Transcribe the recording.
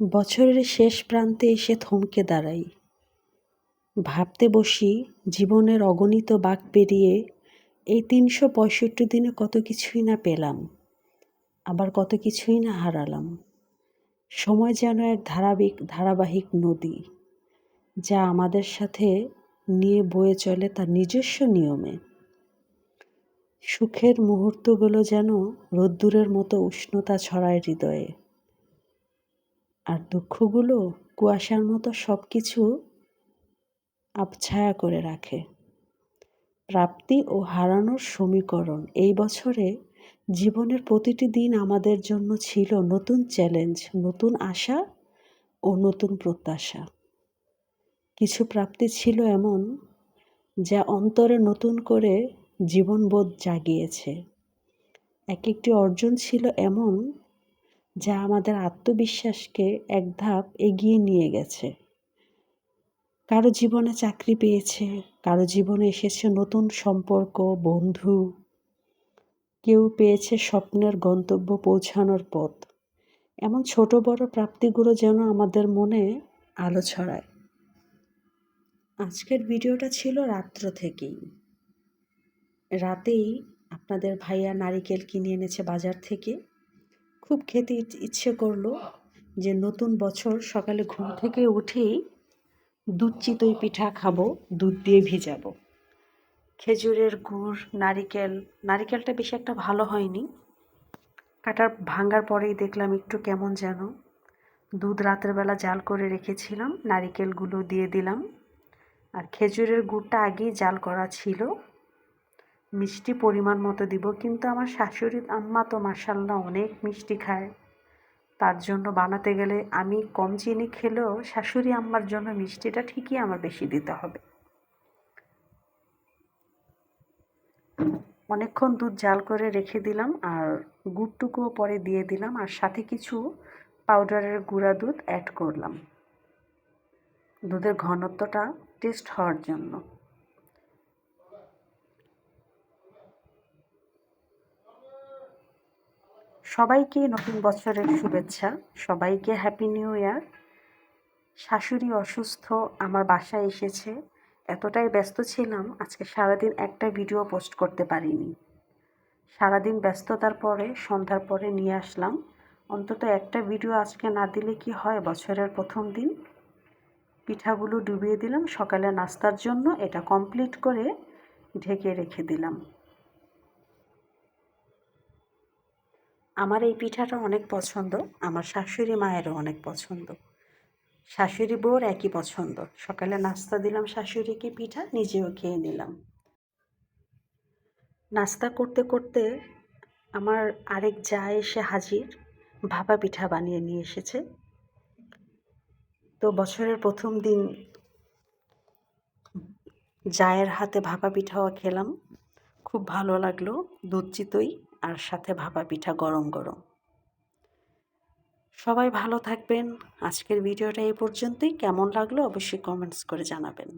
বছরের শেষ প্রান্তে এসে থমকে দাঁড়াই। ভাবতে বসি জীবনের অগণিত বাঁক পেরিয়ে এই তিনশো পঁয়ষট্টি দিনে কত কিছুই না পেলাম, আবার কত কিছুই না হারালাম। সময় যেন এক ধারাবাহিক ধারাবাহিক নদী, যা আমাদের সাথে নিয়ে বয়ে চলে তার নিজস্ব নিয়মে। সুখের মুহূর্তগুলো যেন রোদ্দুরের মতো উষ্ণতা ছড়ায় হৃদয়ে। আর দুঃখগুলো কুয়াশার মতো সব কিছু আবছায়া করে রাখে। প্রাপ্তি ও হারানোর সমীকরণ। এই বছরে জীবনের প্রতিটি দিন আমাদের জন্য ছিল নতুন চ্যালেঞ্জ, নতুন আশা ও নতুন প্রত্যাশা। কিছু প্রাপ্তি ছিল এমন যা অন্তরে নতুন করে জীবনবোধ জাগিয়েছে। এক একটি অর্জন ছিল এমন যা আমাদের আত্মবিশ্বাসকে এক ধাপ এগিয়ে নিয়ে গেছে। কারও জীবনে চাকরি পেয়েছে, কারও জীবনে এসেছে নতুন সম্পর্ক, বন্ধু। কেউ পেয়েছে স্বপ্নের গন্তব্য পৌঁছানোর পথ। এমন ছোট বড় প্রাপ্তিগুলো যেন আমাদের মনে আলো ছড়ায়। আজকের ভিডিওটা ছিল রাত্র থেকেই। রাতেই আপনাদের ভাইয়া নারিকেল কিনে এনেছে বাজার থেকে। খুব খেতে ইচ্ছে করল যে নতুন বছর সকালে ঘুম থেকে উঠেই দুধ চিতই পিঠা খাব, দুধ দিয়ে ভিজাবো। খেজুরের গুড়, নারিকেল, নারিকেলটা বেশি একটা ভালো হয়নি। কাটার ভাঙ্গার পরেই দেখলাম একটু কেমন যেন। দুধ রাতের বেলা জাল করে রেখেছিলাম, নারিকেলগুলো দিয়ে দিলাম। আর খেজুরের গুড়টা আগেই জাল করা ছিল। মিষ্টি পরিমাণ মতো দিব, কিন্তু আমার শাশুড়ি আম্মা তো মাসাল্লাহ অনেক মিষ্টি খায়। তার জন্য বানাতে গেলে আমি কম চিনি খেলেও শাশুড়ি আম্মার জন্য মিষ্টিটা ঠিকই আমার বেশি দিতে হবে। অনেকক্ষণ দুধ জাল করে রেখে দিলাম আর গুড়টুকুও পরে দিয়ে দিলাম আর সাথে কিছু পাউডারের গুঁড়া দুধ অ্যাড করলাম। দুধের ঘনত্বটা টেস্ট হওয়ার জন্য। সবাইকে নতুন বছরের শুভেচ্ছা, সবাইকে হ্যাপি নিউ ইয়ার শাশুড়ি অসুস্থ, আমার বাসায় এসেছে। এতটাই ব্যস্ত ছিলাম, আজকে সারাদিন একটা ভিডিও পোস্ট করতে পারিনি। সারাদিন ব্যস্ততার পরে, সন্ধ্যার পরে নিয়ে আসলাম। অন্তত একটা ভিডিও আজকে না দিলে কি হয় বছরের প্রথম দিন? পিঠাগুলো ডুবিয়ে দিলাম, সকালে নাস্তার জন্য এটা কমপ্লিট করে ঢেকে রেখে দিলাম। আমার এই পিঠাটা অনেক পছন্দ, আমার শাশুড়ি মায়েরও অনেক পছন্দ। শাশুড়ি বউর একই পছন্দ। সকালে নাস্তা দিলাম শাশুড়িকে পিঠা, নিজেও খেয়ে নিলাম। নাস্তা করতে করতে আমার আরেক যা এসে হাজির, ভাপা পিঠা বানিয়ে নিয়ে এসেছে। তো বছরের প্রথম দিন জায়ের হাতে ভাপা পিঠাও খেলাম। খুব ভালো লাগল, দুধ চিতই। আর সাথে ভাপা পিঠা গরম গরম। সবাই ভালো থাকবেন। আজকের ভিডিওটা এই পর্যন্তই। কেমন লাগল অবশ্যই কমেন্টস করে জানাবেন।